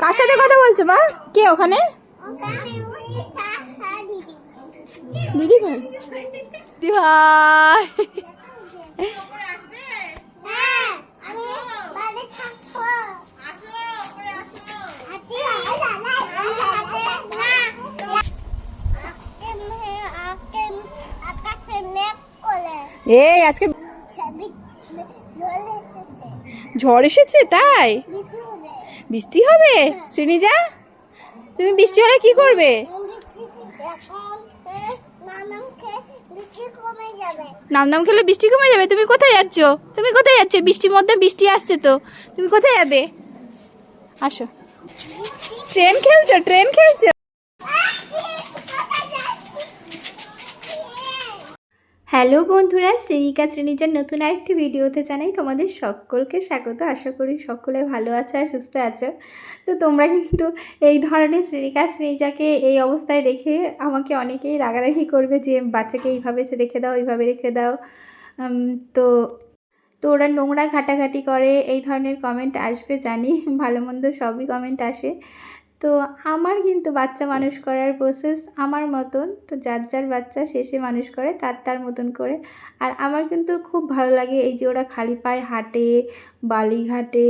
কার সাথে কথা বলছো বা কে ওখানে? দিদি ভাই। দিদি ভাই। এই আজকে ঝড় এসেছে তাই? বৃষ্টি হবে? শ্রীনিজা, তুমি বৃষ্টি হলে কি করবে? নামদাম নাম নাম খেলে বৃষ্টি কমে যাবে। তুমি কোথায় যাচ্ছ? তুমি কোথায় যাচ্ছ? বৃষ্টির মধ্যে বৃষ্টি আসছে তো। তুমি কোথায় যাবে? আসো। ট্রেন খেলছো? ট্রেন খেলছো? হ্যালো বন্ধুরা শ্রেণিকা শ্রেণীজার নতুন আরেকটি ভিডিওতে জানাই তোমাদের সকলকে স্বাগত। আশা করি সকলে ভালো আছো আর সুস্থ আছো। তো তোমরা কিন্তু এই ধরনের শ্রেণিকা শ্রেণীজাকে এই অবস্থায় দেখে আমাকে অনেকেই রাগারাগি করবে যে, বাচ্চাকে এইভাবে রেখে দাও, এইভাবে রেখে দাও। তো তো ওরা নোংরা ঘাটাঘাটি করে, এই ধরনের কমেন্ট আসবে জানি, ভালো মন্দ সবই কমেন্ট আসে। তো আমার কিন্তু বাচ্চা মানুষ করার প্রসেস আমার মতন। তো যার যার বাচ্চা শেষে মানুষ করে, তার তার মতন করে। আর আমার কিন্তু খুব ভালো লাগে এই যে ওরা খালি পায়ে হাঁটে বালিঘাটে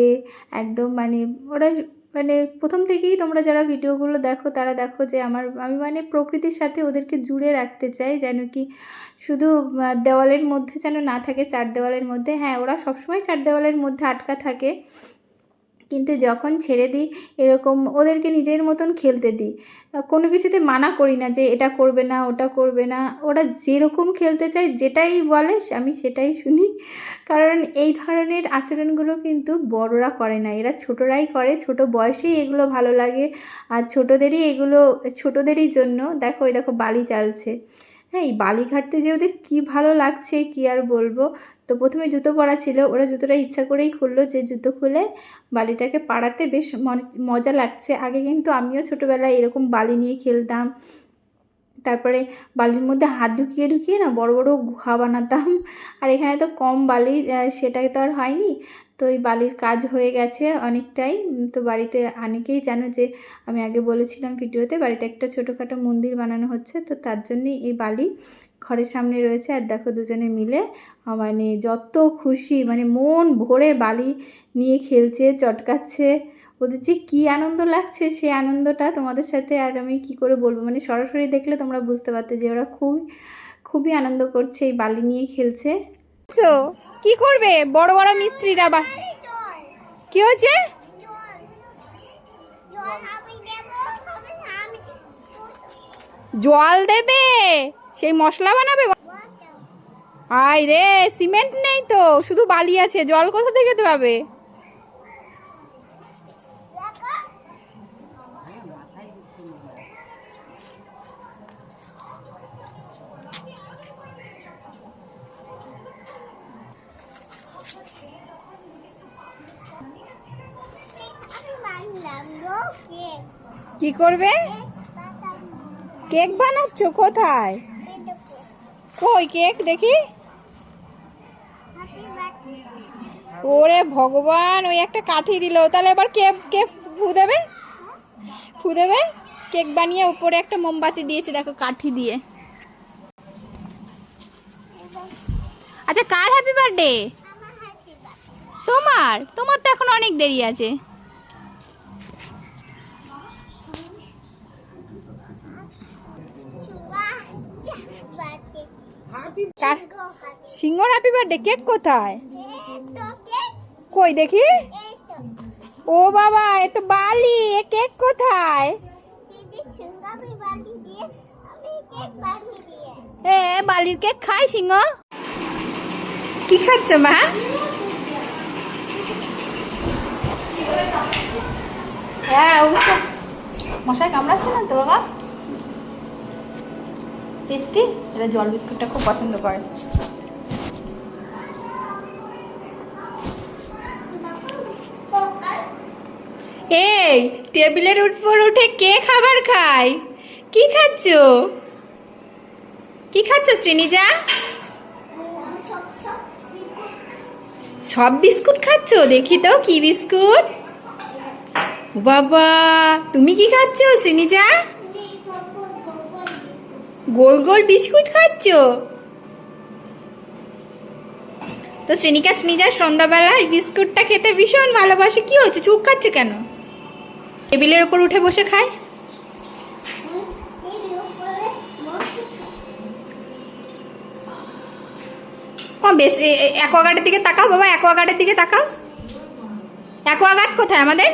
একদম মানে ওরা মানে প্রথম থেকেই তোমরা যারা ভিডিওগুলো দেখো, তারা দেখো যে আমার, আমি মানে প্রকৃতির সাথে ওদেরকে জুড়ে রাখতে চাই যেন কি শুধু দেওয়ালের মধ্যে যেন না থাকে, চার দেওয়ালের মধ্যে। হ্যাঁ ওরা সবসময় চার দেওয়ালের মধ্যে আটকা থাকে। কিন্তু যখন ছেড়ে দিই, এরকম ওদেরকে নিজের মতন খেলতে দিই। কোনো কিছুতে মানা করি না যে এটা করবে না, ওটা করবে না। ওরা যেরকম খেলতে চায়, যেটাই বলে, আমি সেটাই শুনি। কারণ এই ধরনের আচরণগুলো কিন্তু বড়রা করে না। এরা ছোটরাই করে, ছোট বয়সেই এগুলো ভালো লাগে। আর ছোটদেরই এগুলো, ছোটদেরই জন্য, দেখো, ওই দেখো, বালি চালছে। হ্যাঁ এই বালি ঘাটতে যে ওদের কী ভালো লাগছে, কি আর বলব? তো প্রথমে জুতো পরা ছিল, ওরা জুতোটা ইচ্ছা করেই খুললো যে জুতো খুলে বালিটাকে পাড়াতে বেশ মজা লাগছে। আগে কিন্তু আমিও ছোটোবেলায় এরকম বালি নিয়ে খেলতাম। তারপরে বালির মধ্যে হাত ঢুকিয়ে ঢুকিয়ে না বড় বড় গুহা বানাতাম। আর এখানে তো কম বালি সেটাই তো আর হয়নি। তো এই বালির কাজ হয়ে গেছে অনেকটাই। তো বাড়িতে অনেকেই জানো যে, আমি আগে বলেছিলাম ভিডিওতে, বাড়িতে একটা ছোটোখাটো মন্দির বানানো হচ্ছে, তো তার জন্যই এই বালি ঘরের সামনে রয়েছে। আর দেখো দুজনে মিলে মানে যত খুশি মানে মন ভরে বালি নিয়ে খেলছে, চটকাচ্ছে। ওদের যে কী আনন্দ লাগছে সেই আনন্দটা তোমাদের সাথে আর আমি কি করে বলব? মানে সরাসরি দেখলে তোমরা বুঝতে পারতে যে ওরা খুব খুবই আনন্দ করছে এই বালি নিয়ে খেলছে। কি করবে? বড় বড় মিস্ত্রিরা বা কি হয়েছে? জল দেবে? সেই মশলা বানাবে? আয় রে, সিমেন্ট নেই তো, শুধু বালি আছে, জল কোথা থেকে দেবে কি করবে? কেক বানাচ্ছ কোথায়? কই কেক দেখি। ওরে ভগবান, ওই একটা কাঠি দিল। তাহলে এবার কে কে ফু দেবে? ফু দেবে? কেক বানিয়ে উপরে একটা মোমবাতি দিয়েছে, দেখো কাঠি দিয়ে। আচ্ছা কার হ্যাপি বার্থডে তোমার? তোমার তো এখন অনেক দেরি আছে। সিংহর হ্যাপি বার্থডে কেক কোথায়? কই দেখি? ও বাবা এ তো বালি এ কেক কোথায়? এ বালির কেক খায় সিংহ? কি খাচ্ছ মা? হ্যাঁ মশাই কামড়াচ্ছে না তো বাবা? টেস্টি এটা জল বিস্কুটটা খুব পছন্দ করে। এই, টেবিলের উপর উঠে কে খাবার খায়? কি খাচ্ছ? কি খাচ্ছ, শ্রীনিজা? সব বিস্কুট খাচ্ছ? দেখি তো, কি বিস্কুট? বাবা, তুমি কি খাচ্ছ, শ্রীনিজা? গোল গোল বিস্কুট খাচ্ছ? তো শ্রেণিকা শ্রীনিজা সন্ধ্যাবেলায় বিস্কুটটা খেতে ভীষণ ভালোবাসে। কি হচ্ছে? চুপ খাচ্ছে কেন? টেবিলের ওপর উঠে বসে খায়। বেশ অ্যাকোয়াগার্ডের দিকে তাকাও, বাবা অ্যাকোয়াগার্ডের দিকে তাকাও। অ্যাকোয়াগার্ড কোথায় আমাদের?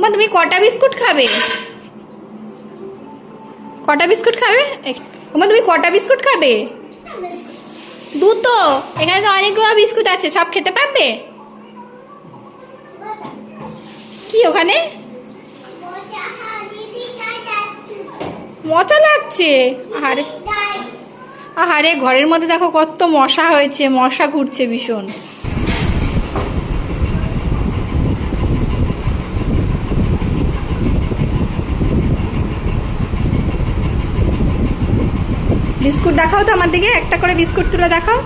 মা, তুমি কটা বিস্কুট খাবে? কটা বিস্কুট খাবে? ওমা তুমি কটা বিস্কুট খাবে? দুটো। এখানে তো অনেকগুলো বিস্কুট আছে, সব খেতে পারবে? কি ওখানে? মজা লাগছে। আরে আহারে, ঘরের মধ্যে দেখো কত মশা হয়েছে, মশা ঘুরছে ভীষণ। বিস্কুট দেখাও তো আমার দিকে একটা করে বিস্কুট তুলে দেখাও।